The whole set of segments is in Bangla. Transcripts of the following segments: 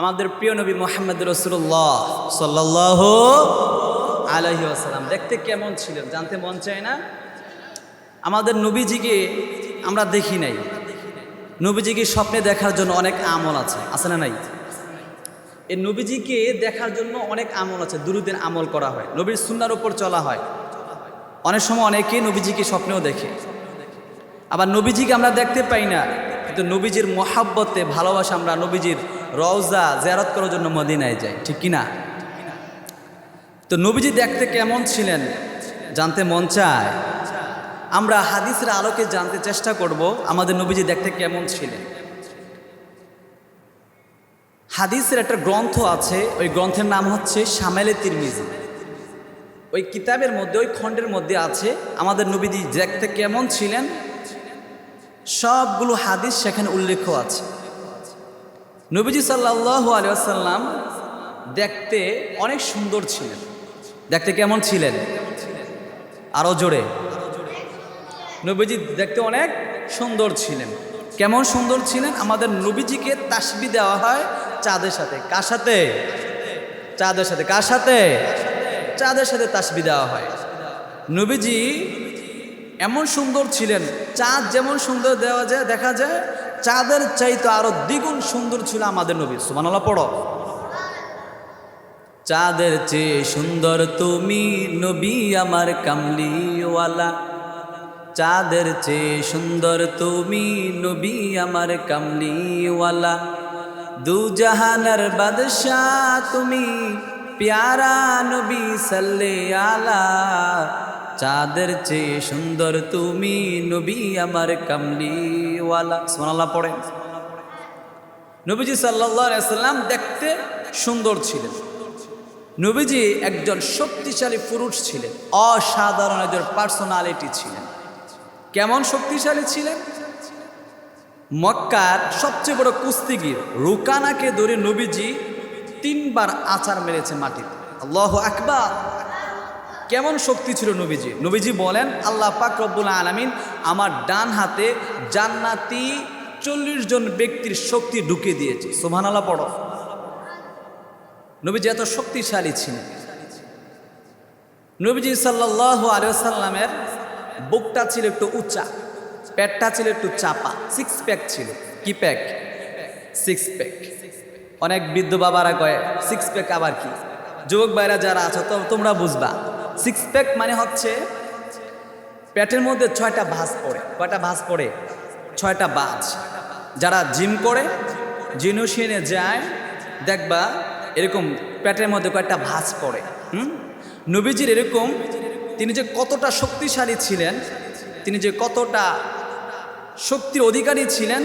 আমাদের প্রিয় নবী মোহাম্মদ রসুল্লাহ সাল্লাহ আলহি আসালাম দেখতে কেমন ছিলেন জানতে মন চায় না? আমাদের নবীজিকে আমরা দেখি নাই। নবীজিকে স্বপ্নে দেখার জন্য অনেক আমল আছে। আছে না নাই? এই নবীজিকে দেখার জন্য অনেক আমল আছে। দুরুদিন আমল করা হয়। নবীর সুন্নার উপর চলা হয়। অনেক সময় অনেকে নবীজিকে স্বপ্নেও দেখে। আবার নবীজিকে আমরা দেখতে পাই না। কিন্তু নবীজির মহাব্বতে ভালোবাসা আমরা নবীজির রওজা জেরত করার জন্য মদিনায় যাই, ঠিক কি না? তো নবীজি দেখতে কেমন ছিলেন? জানতে মন চায়? আমরা হাদিসের আলোকে জানতে চেষ্টা করব, আমাদের নবীজি দেখতে কেমন ছিলেন? হাদিসের একটা গ্রন্থ আছে, ওই গ্রন্থের নাম হচ্ছে সামেলে তিরমিজি। ওই কিতাবের মধ্যে, ওই খণ্ডের মধ্যে আছে, আমাদের নবীজি দেখতে কেমন ছিলেন? সবগুলো হাদিস সেখানে উল্লেখ আছে। নবীজি সাল্লাহ আলিয়াল্লাম দেখতে অনেক সুন্দর ছিলেন। দেখতে কেমন ছিলেন? আরও জোরে। নবীজি দেখতে অনেক সুন্দর ছিলেন। কেমন সুন্দর ছিলেন? আমাদের নবীজিকে তাসবি দেওয়া হয় চাঁদের সাথে। কার সাথে? চাঁদের সাথে। কার সাথে? চাঁদের সাথে তাসবি দেওয়া হয়। নবীজি এমন সুন্দর ছিলেন, চাঁদ যেমন সুন্দর দেওয়া যায়, দেখা যায়, চাঁদের চাইতে আরও দ্বিগুণ সুন্দর ছিল আমাদের নবী। সুমানাল্লাহ পড়ো। চাঁদের চেয়ে সুন্দর তুমি নবী আমার কামলিওয়ালা। চাঁদের চেয়ে সুন্দর তুমি নবী আমার কামলিওয়ালা। দু জাহানার বাদশাহ তুমি, প্যারা নবী সাল্লে আলা। চাঁদের চেয়ে সুন্দর তুমি নবী আমার কামলিওয়ালা। সোনালা পড়েন। নবীজি সাল্লাম দেখতে সুন্দর ছিলেন। নবীজি একজন শক্তিশালী পুরুষ ছিলেন, অসাধারণ একজন পার্সোনালিটি ছিলেন। কেমন শক্তিশালী ছিলেন? মক্কার সবচেয়ে বড় কুস্তিগির রুকানাকে ধরে নবীজি তিনবার আচার মেরেছে মাটিতে। আল্লাহ আকবার। কেমন শক্তি ছিল নবীজি? নবীজি বলেন, আল্লাহ পাক রব্বুল আলমিন আমার ডান হাতে জান্নাতি চল্লিশ জন ব্যক্তির শক্তি ঢুকে দিয়েছে। সোভান আল্লাহ পড়ো। নবীজি এত শক্তিশালী ছিলেন। নবীজি সাল্লাহ আলিয়াল্লামের বুকটা ছিল একটু উঁচা প্যাটটা ছিল একটু চাপা সিক্স প্যাক ছিল। কি প্যাক সিক্স প্যাক অনেক বৃদ্ধ বাবারা কয়ে সিক্স প্যাক আবার কি? যুবক ভাইরা যারা আছো তোমরা বুঝবা সিক্স প্যাক মানে হচ্ছে পেটের মধ্যে ছয়টা ভাঁজ পড়ে। কয়টা ভাঁজ পড়ে? ছয়টা বাজ যারা জিম করে জিনুসিনে যায়, দেখবা এরকম পেটের মধ্যে কয়েকটা ভাঁজ পড়ে। হুম? নবীজির এরকম তিনি যে কতটা শক্তিশালী ছিলেন, তিনি যে কতটা শক্তির অধিকারী ছিলেন,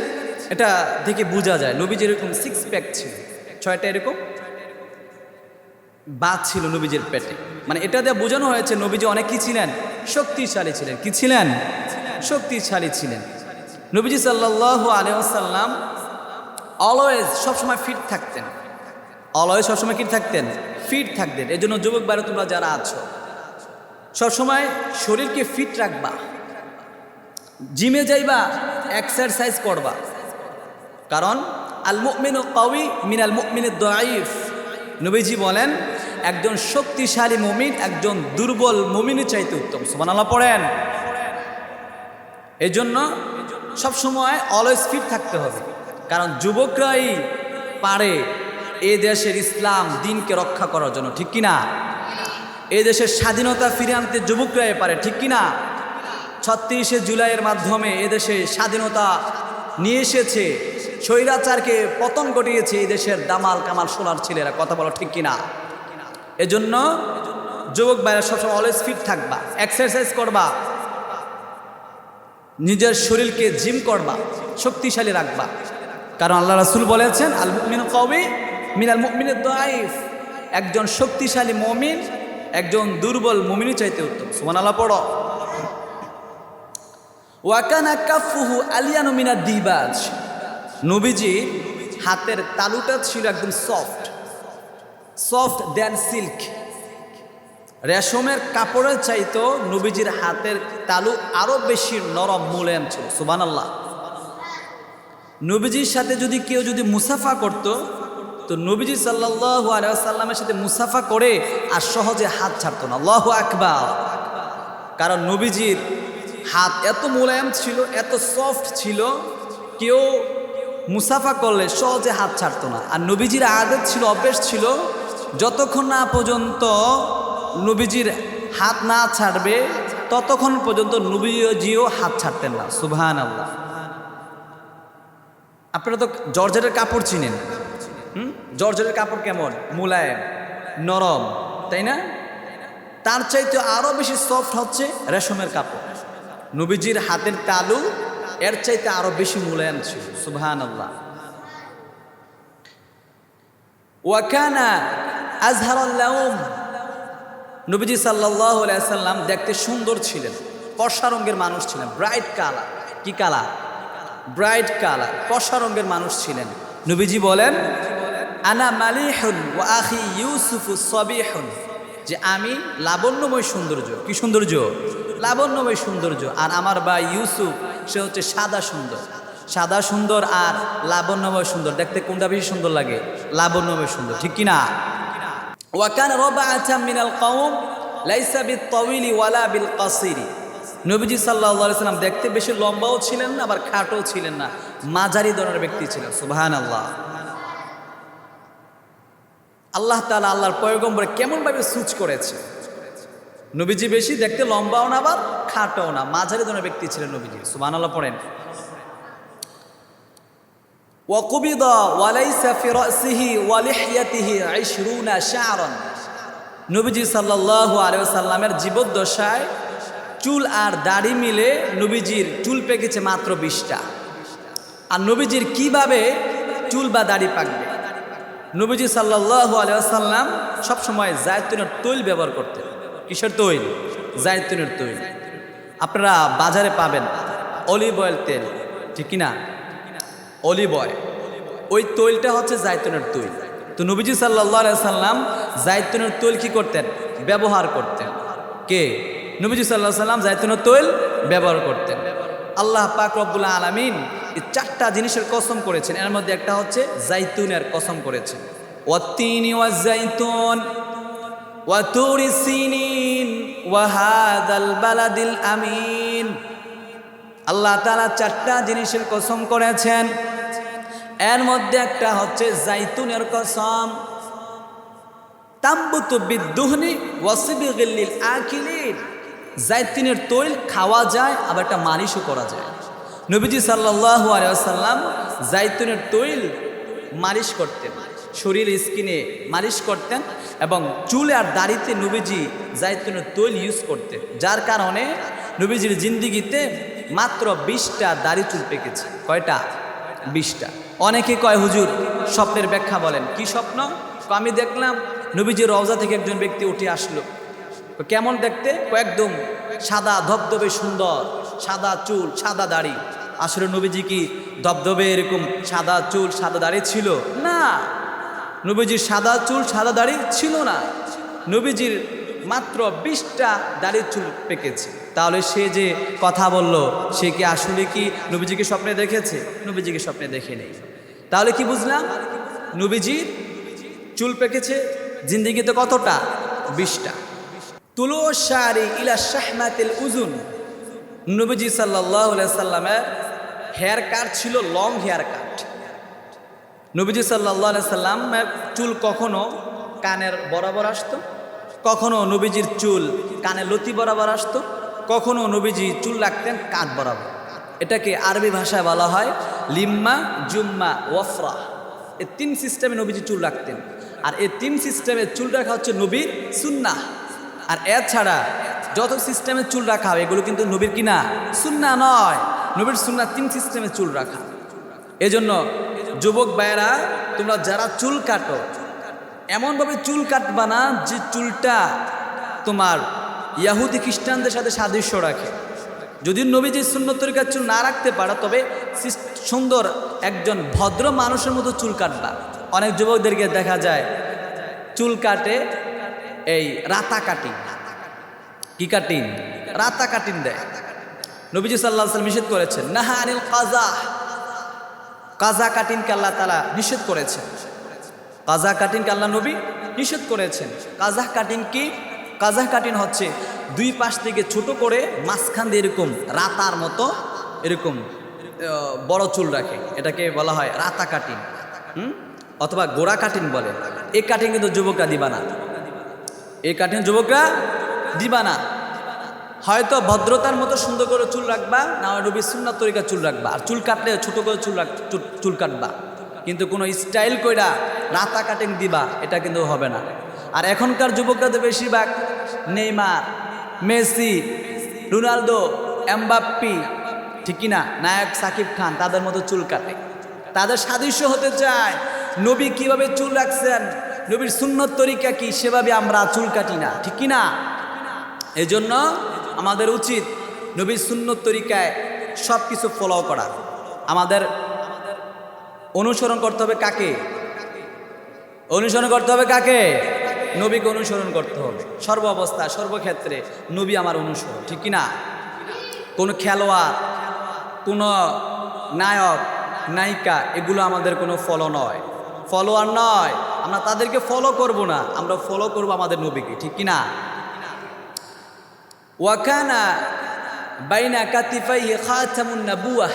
এটা দেখে বোঝা যায়। নবীজির এরকম সিক্স প্যাক ছিল। ছয়টা এরকম? বাদ ছিল নবীজির পেটে। মানে এটা দিয়ে বোঝানো হয়েছে নবীজি অনেক কি ছিলেন? শক্তিশালী ছিলেন। কি ছিলেন? শক্তিশালী ছিলেন। নবীজি সাল্লাহ আলিয়াল্লাম অলওয়েজ সবসময় ফিট থাকতেন। অলওয়েজ সবসময় কি থাকতেন? ফিট থাকতেন। এই জন্য যুবক বাইরে তোমরা যারা আছো, সবসময় শরীরকে ফিট রাখবা। জিমে যাইবা এক্সারসাইজ করবা। কারণ আল মুমিন কাউই মিনাল মুমিনের দয়াইফ নবীজি বলেন একজন শক্তিশালী মুমিন, একজন দুর্বল মুমিনের চাইতে উত্তম। সুবহানাল্লাহ, পড়েন। এই জন্য সবসময় অলওয়েজ ফিট থাকতে হবে। কারণ যুবকরাই পারে এ দেশের ইসলাম দিনকে রক্ষা করার জন্য, ঠিক কিনা? এ দেশের স্বাধীনতা ফিরে আনতে যুবকরাই পারে, ঠিক কিনা? ছত্রিশে জুলাইয়ের মাধ্যমে এদেশে স্বাধীনতা নিয়ে এসেছে, স্বৈরাচারকে পতন ঘটিয়েছে এই দেশের দামাল কামাল সোলার ছেলেরা, কথা বলো ঠিক কিনা? এজন্য যুবক ভাইরা সবসময় অলওয়েজ ফিট থাকবা এক্সারসাইজ করবা, নিজের শরীরকে জিম করবা, শক্তিশালী রাখবা। কারণ আল্লাহ রাসুল বলেছেন আল মুমিন কবি মিনাল মুমিনের দাইফ একজন শক্তিশালী মমিন, একজন দুর্বল মমিনই চাইতে উত্তম। সুমান আল্লাহ পড়ো ওয়াকানা কাফুহু আলিয়ানু মিনা দিবাজ। নবীজি হাতের তালুটা ছিল একদম সফট সফট দেন সিল্ক। রেশমের কাপড়ের চাইতো নবীজির হাতের তালু আরও বেশি নরম মূল্যায়ন ছিল সুবান আল্লাহ নবীজির সাথে যদি কেউ যদি মুসাফা করত, তো নবীজি সাল্লাহ আলাইহি সাল্লামের সাথে মুসাফা করে আর সহজে হাত ছাড়তো না। আল্লাহু আকবার। কারণ নবীজির হাত এত মোলায়েম ছিল, এত সফট ছিল, কেউ মুসাফা করলে সহজে হাত ছাড়তো না। আর নবীজির আদত ছিল, অভ্যেস ছিল যতক্ষণ না পর্যন্ত নবীজির হাত না ছাড়বে, ততক্ষণ পর্যন্ত নবীজিও হাত ছাড়তেন না। সুবহান আল্লাহ আপনারা তো জর্জেটের কাপড় চিনেন। হুম? জর্জেটের কাপড় কেমন? মুলায়ম, নরম, তাই না? তার চাইতে আরও বেশি সফট হচ্ছে রেশমের কাপড়। নবীজির হাতের তালু এর চাইতে আরও বেশি মুলায়ম ছিল। সুবহান আল্লাহ ওয়াকানা আজহারাল্লাউম নবীজি আলাইহি সাল্লাম দেখতে সুন্দর ছিলেন, কষা রঙের মানুষ ছিলেন ব্রাইট কালার কি কালার ব্রাইট কালার কষা রঙের মানুষ ছিলেন। নবীজি বলেন, আনা মালিহুন ওয়া আখি ইউসুফু সবিহুন। যে আমি লাবণ্যময় সৌন্দর্য। কি সৌন্দর্য? লাবণ্যময় সৌন্দর্য। আর আমার ভাই ইউসুফ, সে হচ্ছে সাদা সুন্দর। সাদা সুন্দর আর লাবণ্যময় সুন্দর। দেখতে কোনটা বেশি সুন্দর লাগে? লাবণ্যময় সুন্দর। ঠিক কিনা? ওয়াকান রবা আচাম মিনাল কওম লাইসা বিত তওয়িলি ওয়ালা বিল কাসিরি নবীজি আলাইহি সাল্লাম দেখতে বেশি লম্বাও ছিলেন না, আবার খাটো ছিলেন না। মাঝারি ধরনের ব্যক্তি ছিলেন, সুবহানাল্লাহ। আল্লাহ তাআলা আল্লাহর পয়গম্বরে কেমনভাবে সুচ করেছে? নবীজি বেশি দেখতে লম্বাও না, আবার খাটোও না, মাঝারি ধরনের ব্যক্তি ছিলেন নবীজি, সুবহানাল্লাহ পড়েন। وقبض وليس في رأسه ولحيته عشرون شعرا নবীজি সাল্লাল্লাহু আলাইহি সাল্লামের জীবদ্দশায় চুল আর দাড়ি মিলে নবীজির চুল পেকেছে মাত্র বিশটা আর নবীজির কিভাবে চুল বা দাড়ি পাকবে নবীজি সাল্লাল্লাহু আলাইহি সাল্লাম সবসময় জায়তুনের তৈল ব্যবহার করতেন কিসের তৈল জায়তুনের তৈল আপনারা বাজারে পাবেন অলিভ অয়েল তেল ঠিক কিনা অলিভ অয়েল ওই তৈলটা হচ্ছে জায়তুনের তৈল। তো নবীজি সাল্লাহ সাল্লাম জায়তুনের তৈল কি করতেন? ব্যবহার করতেন। কে? নবীজি সাল্লাহ সাল্লাম জায়তুনের তৈল ব্যবহার করতেন। আল্লাহ পাক রব্বুল্লাহ আলমিন এই চারটা জিনিসের কসম করেছেন। এর মধ্যে একটা হচ্ছে জাইতুনের কসম করেছেন। ওয়াত্তিনি ওয়াজাইতুন ওয়াতুরি সিনিন আমিন। আল্লাহ চারটা জিনিসের কসম করেছেন। এর মধ্যে একটা হচ্ছে জাইতুনের কসম। তাম্বুতু বিদ্দুহনি ওয়াসিবিগিল্লিল আকিলিন। জাইতুনের তৈল খাওয়া যায়, আবার একটা মালিশও করা যায়। নবীজি সাল্লাল্লাহু আলাইহি ওয়াসাল্লাম জাইতুনের তৈল মালিশ করতেন। শরীর স্কিনে মালিশ করতেন এবং চুল আর দাড়িতে নবীজি জাইতুনের তৈল ইউজ করতেন। যার কারণে নবীজির জিন্দিগিতে মাত্র বিশটা দাড়ি চুল পেকেছে। কয়টা? বিশটা। অনেকে কয়, হুজুর, স্বপ্নের ব্যাখ্যা বলেন। কি স্বপ্ন? আমি দেখলাম নবীজির রওজা থেকে একজন ব্যক্তি উঠে আসলো। কেমন দেখতে? কয়েকদম সাদা, ধবধবে সুন্দর, সাদা চুল, সাদা দাড়ি। আসলে নবীজি কি ধবধবে এরকম সাদা চুল, সাদা দাড়ি ছিল? না। নবীজির সাদা চুল, সাদা দাড়ি ছিল না। নবীজির মাত্র বিশটা দাড়ির চুল পেকেছে। তাহলে সে যে কথা বলল, সে কি আসলে কি নবীজিকে স্বপ্নে দেখেছে? নবীজিকে স্বপ্নে দেখে নেই। তাহলে কি বুঝলাম? নবীজির চুল পেকেছে জিন্দিগিতে কতটা? বিশটা। তুলো শাড়ি ইলা শাহমাতিল উজুন। নবীজি সাল্লাহ সাল্লামের হেয়ার কাট ছিল লং হেয়ার কাট। নবীজি সাল্লাহ সাল্লামের চুল কখনো কানের বরাবর আসতো? কখনো নবীজির চুল কানে লতি বরাবর আসতো, কখনো নবীজি চুল রাখতেন কাঁধ বরাবর। এটাকে আরবি ভাষায় বলা হয় লিম্মা জুম্মা ওয়ফরা। এই তিন সিস্টেমে নবীজি চুল রাখতেন। আর এই তিন সিস্টেমে চুল রাখা হচ্ছে নবীর সুন্না আর এছাড়া যত সিস্টেমে চুল রাখা হয় এগুলো কিন্তু নবীর কিনা সুন্না নয়। নবীর সুন্না তিন সিস্টেমে চুল রাখা। এজন্য যুবক ভাইয়েরা, তোমরা যারা চুল কাটো এমনভাবে চুল কাটবা না যে চুলটা তোমার ইয়াহুদি খ্রিস্টানদের সাথে সাদৃশ্য রাখে। যদি নবীজি সুন্নত তরিকার চুল না রাখতে পারো, তবে সুন্দর একজন ভদ্র মানুষের মতো চুল কাটবা। অনেক যুবকদেরকে দেখা যায়, চুল কাটে এই রাতা কাটিং। কি কাটিং? রাতা কাটিং দেয়। নবীজি সাল্লাহ সাল্লাম নিষেধ করেছেন, নাহা আনিল কাজা। কাজা কাটিনকে আল্লাহ তালা নিষেধ করেছেন। কাজা কাটিংকে আল্লাহ নবী নিষেধ করেছেন। কাজা কাটিং কি? কাজা কাটিং হচ্ছে দুই পাশ থেকে ছোট করে মাঝখান দিয়ে এরকম রাতার মতো এরকম বড় চুল রাখে। এটাকে বলা হয় রাতা কাটিং হুম? অথবা গোড়া কাটিং বলে। এই কাটিং কিন্তু যুবকরা দিবা না। এই কাটিং যুবকরা দিবা না। হয়তো ভদ্রতার মতো সুন্দর করে চুল রাখবা, না রবি সুন্নার তরিকা চুল রাখবা। আর চুল কাটলে ছোট করে চুল- চুল কাটবা। কিন্তু কোনো স্টাইল কইরা রাতা কাটিং দিবা, এটা কিন্তু হবে না। আর এখনকার যুবকরা তো বেশিরভাগ নেইমার, মেসি, রোনালদো, এমবাপ্পি, ঠিক না নায়ক সাকিব খান, তাদের মতো চুল কাটে তাদের সাদৃশ্য হতে চায়, নবী কীভাবে চুল রাখছেন, নবীর সুন্নত তরিকা কি, সেভাবে আমরা চুল কাটি না, ঠিক না এই জন্য আমাদের উচিত নবীর সুন্নত তরিকায় সব কিছু ফলো করা। আমাদের অনুসরণ করতে হবে কাকে? অনুসরণ করতে হবে কাকে? নবীকে অনুসরণ করতে হবে। সর্ব অবস্থা সর্বক্ষেত্রে নবী আমার অনুসরণ, ঠিক কি না কোনো খেলোয়াড়, কোনো নায়ক, নায়িকা, এগুলো আমাদের কোনো ফলো নয়। ফলোয়ার নয়। আমরা তাদেরকে ফলো করব না। আমরা ফলো করব আমাদের নবীকে, ঠিক কি না ওয়াকানা বাইনা কাতিফাই খাতামুন নাবুয়াহ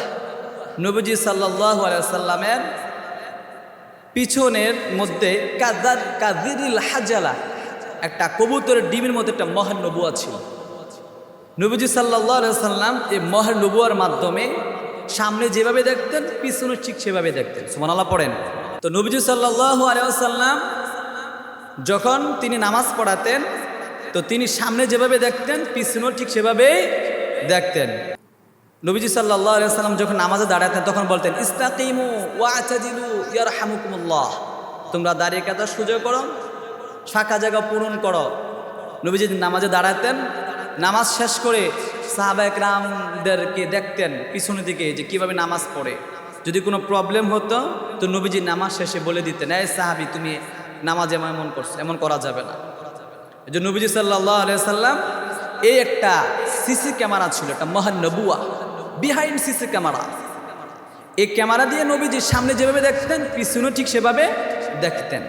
নবীজি সাল্লাল্লাহু আলাইহি সাল্লামের পিছনের মধ্যে কাদার কাদিরিল হাজালা, একটা কবুতরের ডিমের মধ্যে একটা মহান নবুয়া ছিল। নবীজি আলাইহি সাল্লাম এই মহান নবুয়ার মাধ্যমে সামনে যেভাবে দেখতেন পিছনে ঠিক সেভাবে দেখতেন। সুবহানাল্লাহ, পড়েন। তো নবীজি সাল্লাল্লাহু আলাইহি সাল্লাম যখন তিনি নামাজ পড়াতেন, তো তিনি সামনে যেভাবে দেখতেন, পিছনেও ঠিক সেভাবেই দেখতেন। নবীজি সাল্লাহ সাল্লাম যখন নামাজে দাঁড়াতেন, তখন বলতেন, ইস্তাকিমু ওয়াচাদিলু ইয়ারহামুকুমুল্লাহ। তোমরা দাঁড়িয়ে কাতার সুযোগ করো ফাঁকা জায়গা পূরণ করো। নবীজি নামাজে দাঁড়াতেন, নামাজ শেষ করে সাহাবায়ক রামদেরকে দেখতেন পিছনের দিকে যে কীভাবে নামাজ পড়ে। যদি কোনো প্রবলেম হতো, তো নবীজি নামাজ শেষে বলে দিতেন, এই সাহাবি, তুমি নামাজ এমন করছ, এমন করা যাবে না। যে নবীজি সাল্লাহ সাল্লাম এই একটা সিসি ক্যামেরা ছিল, একটা মহান নবুয়া। বিহাইন্ড সিসি ক্যামেরা এই ক্যামেরা দিয়ে নবীজির সামনে যেভাবে দেখতেন, পিছনে ঠিক সেভাবে দেখতেন।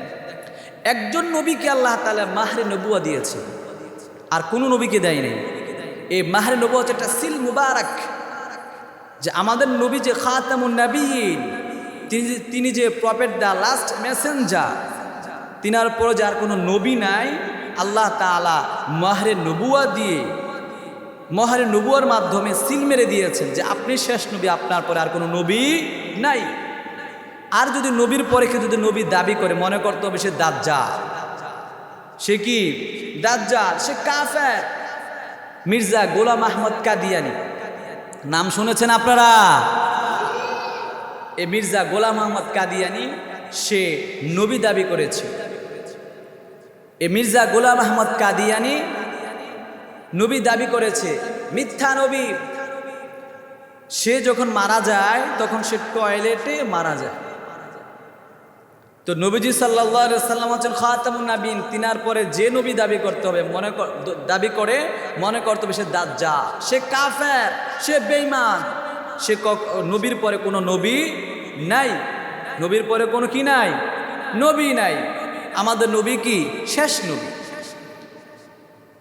একজন নবীকে আল্লাহ তালা মাহরে নবুয়া দিয়েছে, আর কোনো নবীকে দেয়নি এই মাহরে নবুয়া হচ্ছে একটা সিল মুবারক, যে আমাদের নবী যে খাতামুন নবীন তিনি যে- তিনি যে প্রফেট দ্য লাস্ট মেসেঞ্জার তিনার পরে যার কোনো নবী নাই, আল্লাহ তাআলা মাহরে নবুয়া দিয়ে মহারে নবুয়ার মাধ্যমে সিল মেরে দিয়েছেন যে আপনি শেষ নবী, আপনার পরে আর কোনো নবী নাই। আর যদি নবীর পরে কেউ যদি নবী দাবি করে, মনে করতে হবে সে দাজ্জাল। সে কি? দাজ্জা সে কাফের। মির্জা গোলাম আহমদ কাদিয়ানি। নাম শুনেছেন আপনারা? এ মির্জা গোলাম আহমদ কাদিয়ানি, সে নবী দাবি করেছে। এ মির্জা গোলাম আহমদ কাদিয়ানি নবী দাবি করেছে, মিথ্যা নবী। সে যখন মারা যায়, তখন সে টয়লেটে মারা যায়। তো নবীজি সাল্লা সাল্লাম হচ্ছেন খাতামুন নাবিন তিনার পরে যে নবী দাবি করতে হবে, মনে দাবি করে মনে করতে হবে সে দাজ্জা সে কাফের, সে বেইমান সে নবীর পরে কোনো নবী নাই। নবীর পরে কোনো কি নাই? নবী নাই। আমাদের নবী কি? শেষ নবী।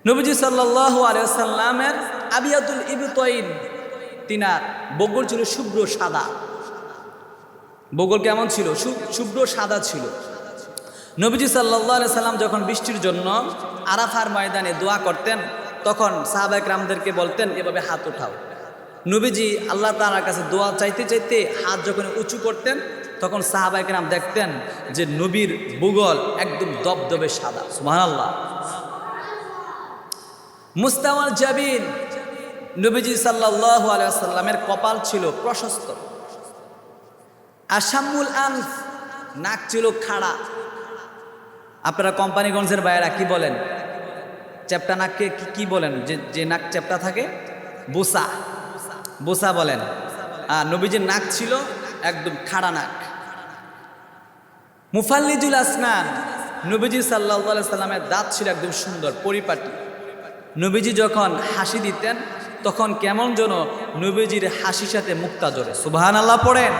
নবীজি সাল্লাহ আলিয়াল্লামের আবিয়াতুল ইবতইন, তিনার বগল ছিল শুভ্র সাদা। বগল কেমন ছিল? শুভ্র সাদা ছিল। নবীজি সাল্লাহ সাল্লাম যখন বৃষ্টির জন্য আরাফার ময়দানে দোয়া করতেন, তখন সাহাবাক রামদেরকে বলতেন, এভাবে হাত উঠাও। নবীজি আল্লাহ তালার কাছে দোয়া চাইতে চাইতে হাত যখন উঁচু করতেন, তখন সাহাবাক রাম দেখতেন যে নবীর বুগল একদম দবদবে সাদা। সুমান আল্লাহ মুস্তাওয়াল জাবিন, নবীজি সাল্লাহ আলাইসাল্লামের কপাল ছিল প্রশস্ত। আসামুল আনফ, নাক ছিল খাড়া। আপনারা কোম্পানিগঞ্জের বাইরা কি বলেন? চ্যাপটা নাককে কি কি বলেন? যে যে নাক চ্যাপটা থাকে, বোসা। বোসা বলেন। আর নবীজির নাক ছিল একদম খাড়া নাক। মুফাল্লিজুল আসনান, নবীজি সাল্লাহ সাল্লামের দাঁত ছিল একদম সুন্দর, পরিপাটি। নবীজি যখন হাসি দিতেন, তখন কেমন যেন নবীজির হাসির সাথে মুক্তা জোরে। সুবাহান আল্লাহ পড়েন।